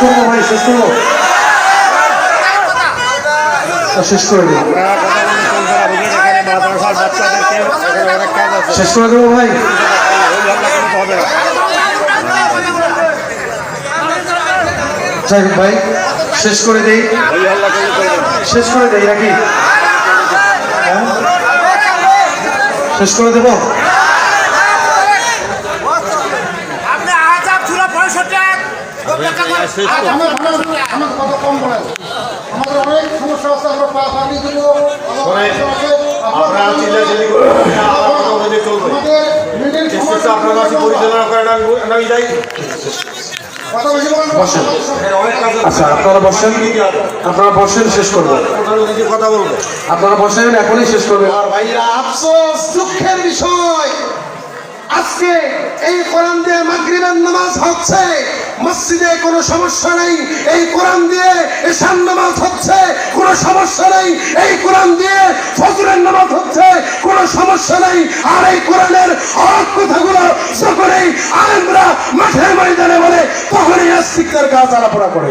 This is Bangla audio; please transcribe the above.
করব ভাই, শেষ করব। শেষ করে শেষ করে দেবো ভাই। যাই ভাই, শেষ করে দেই। শেষ করে দেই নাকি? হ্যাঁ? শেষ করে দেবো? আমার আমার আমার কথা কম আমাদের অনেক সমস্যা আছে আমরা পা পানি দিব। করবেন অনেক আচ্ছা আপনারা বসেন। আপনারা বসেন শেষ করব। প্রধান অতিথি কথা বলবে আপনারা বসেন এখনই শেষ করবে। আর ভাইরা আফসোস দুঃখের বিষয়। আজকে এই কোরআন দিয়ে মাগরিবের নামাজ হচ্ছে। মসজিদে কোনো সমস্যা নেই। এই কোরআন দিয়ে ঈশান নামাজ হচ্ছে, কোনো সমস্যা নেই। এই কোরআন দিয়ে ফজরের নামাজ হচ্ছে, কোনো সমস্যা নেই। আর এই কোরআনের অনেক কথাগুলো সকলেই আলেমরা মাঠে ময়দানে বলে, তখনই আস্তিকদের শিক্ষার কাজ আলাপড়া করে।